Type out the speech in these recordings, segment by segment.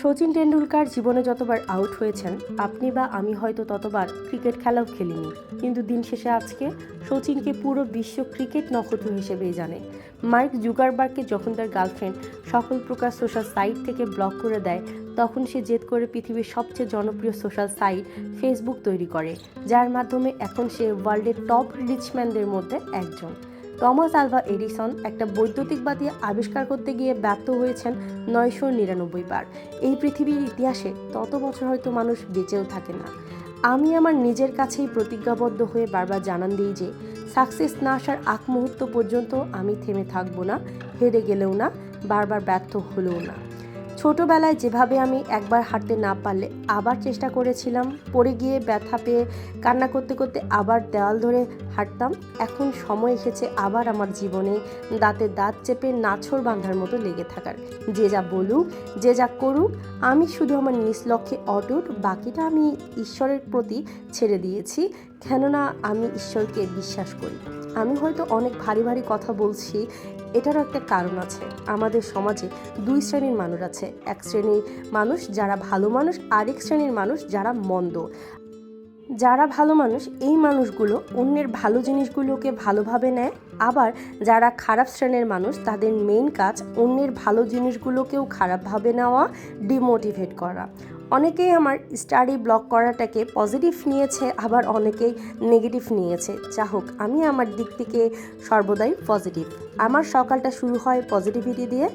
সচিন টেন্ডুলকার জীবনে যতবার আউট হয়েছেন, আপনি বা আমি হয়তো ততবার ক্রিকেট খেলাও খেলিনি। কিন্তু দিন শেষে আজকে সচিনকে পুরো বিশ্ব ক্রিকেট নক্ষত্র হিসেবেই জানে। মার্ক জুগারবার্গকে যখন তার গার্লফ্রেন্ড সকল প্রকার সোশ্যাল সাইট থেকে ব্লক করে দেয়, তখন সে জেদ করে পৃথিবীর সবচেয়ে জনপ্রিয় সোশ্যাল সাইট ফেসবুক তৈরি করে, যার মাধ্যমে এখন সে ওয়ার্ল্ডের টপ রিচম্যানদের মধ্যে একজন। টমাস আলভা এডিসন একটা বৈদ্যুতিক বাতি আবিষ্কার করতে গিয়ে ব্যর্থ হয়েছেন নয়শো নিরানব্বই বার। এই পৃথিবীর ইতিহাসে তত বছর হয়তো মানুষ বেঁচেও থাকে না। আমি আমার নিজের কাছেই প্রতিজ্ঞাবদ্ধ হয়ে বারবার জানান দিই যে, সাকসেস না আসার আগ মুহূর্ত পর্যন্ত আমি থেমে থাকব না, হেরে গেলেও না, বারবার ব্যর্থ হলেও না। ছোটবেলায় যেভাবে আমি একবার হাঁটতে না পারলে আবার চেষ্টা করেছিলাম, পড়ে গিয়ে ব্যথা পেয়ে কান্না করতে করতে আবার দেওয়াল ধরে হাঁটতাম, এখন সময় এসেছে আবার আমার জীবনে দাঁতে দাঁত চেপে নাছর বাঁধার মতো লেগে থাকার। যে যা বলুক, যে যা করুক, আমি শুধু আমার নিজ লক্ষ্যে অটুট, বাকিটা আমি ঈশ্বরের প্রতি ছেড়ে দিয়েছি, কেননা আমি ঈশ্বরকে বিশ্বাস করি। আমি হয়তো অনেক ভারী ভারী কথা বলছি, এটারও একটা কারণ আছে। আমাদের সমাজে দুই শ্রেণির মানুষ আছে। এক শ্রেণির মানুষ যারা ভালো মানুষ, আরেক শ্রেণির মানুষ যারা মন্দ। যারা ভালো মানুষ, এই মানুষগুলো অন্যের ভালো জিনিসগুলোকে ভালোভাবে নেয়। আবার যারা খারাপ শ্রেণির মানুষ, তাদের মেইন কাজ অন্যের ভালো জিনিসগুলোকেও খারাপভাবে নেওয়া ডিমোটিভেট করা। অনেকেই আমার স্টাডি ব্লক করাটাকে পজিটিভ নিয়েছে, আবার অনেকেই নেগেটিভ নিয়েছে। যা হোক, আমি আমার দিক থেকে সর্বদাই পজিটিভ। আমার সকালটা শুরু হয় পজিটিভিটি দিয়ে,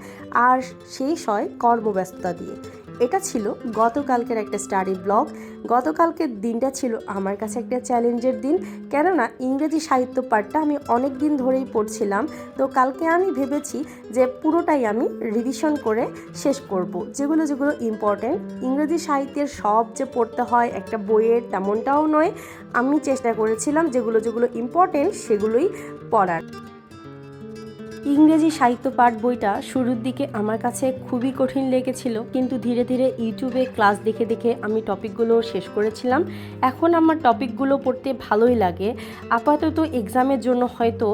আর শেষ হয় কর্মব্যস্ততা দিয়ে। এটা ছিল গতকালকের একটা স্টাডি ব্লগ। গতকালকের দিনটা ছিল আমার কাছে একটা চ্যালেঞ্জের দিন। কেননা ইংরেজি সাহিত্য পাঠটা আমি অনেক দিন ধরেই পড়ছিলাম। তো কালকে আমি ভেবেছি যে পুরোটাই আমি রিভিশন করে শেষ করব। যেগুলো যেগুলো ইম্পর্টেন্ট ইংরেজি সাহিত্যের সব যে পড়তে হয়, একটা বইয়ের তেমনটাও নয়। আমি চেষ্টা করেছিলাম যেগুলো যেগুলো ইম্পর্টেন্ট সেগুলোই পড়ার। ইংরেজি সাহিত্য পাঠ বইটা শুরুর দিকে আমার কাছে খুবই কঠিন লেগেছিল, কিন্তু ধীরে ধীরে ইউটিউবে ক্লাস দেখে দেখে আমি টপিকগুলো শেষ করেছিলাম। এখন আমার টপিকগুলো পড়তে ভালোই লাগে। আপাতত এক্সামের জন্য হয়তো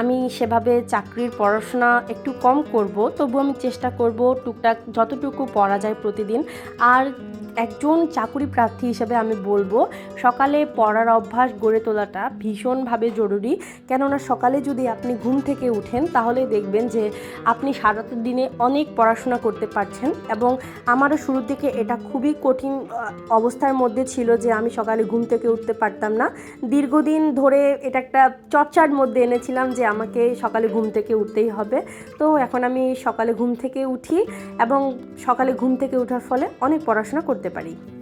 আমি সেভাবে চাকরির পড়াশোনা একটু কম করব, তবু আমি চেষ্টা করব টুকটাক যতটুকু পড়া যায় প্রতিদিন। আর একজন চাকুরি প্রার্থী হিসেবে আমি বলব, সকালে পড়ার অভ্যাস গড়ে তোলাটা ভীষণভাবে জরুরি। কেননা সকালে যদি আপনি ঘুম থেকে উঠেন, তাহলে দেখবেন যে আপনি সারাটা দিনে অনেক পড়াশোনা করতে পারছেন এবং আমারও শুরুর দিকে এটা খুবই কঠিন অবস্থার মধ্যে ছিল যে আমি সকালে ঘুম থেকে উঠতে পারতাম না। দীর্ঘদিন ধরে এটা একটা চর্চার মধ্যে এনেছিলাম যে আমাকে সকালে ঘুম থেকে উঠতেই হবে। তো এখন আমি সকালে ঘুম থেকে উঠি এবং সকালে ঘুম থেকে ওঠার ফলে অনেক পড়াশোনা করতে পারি।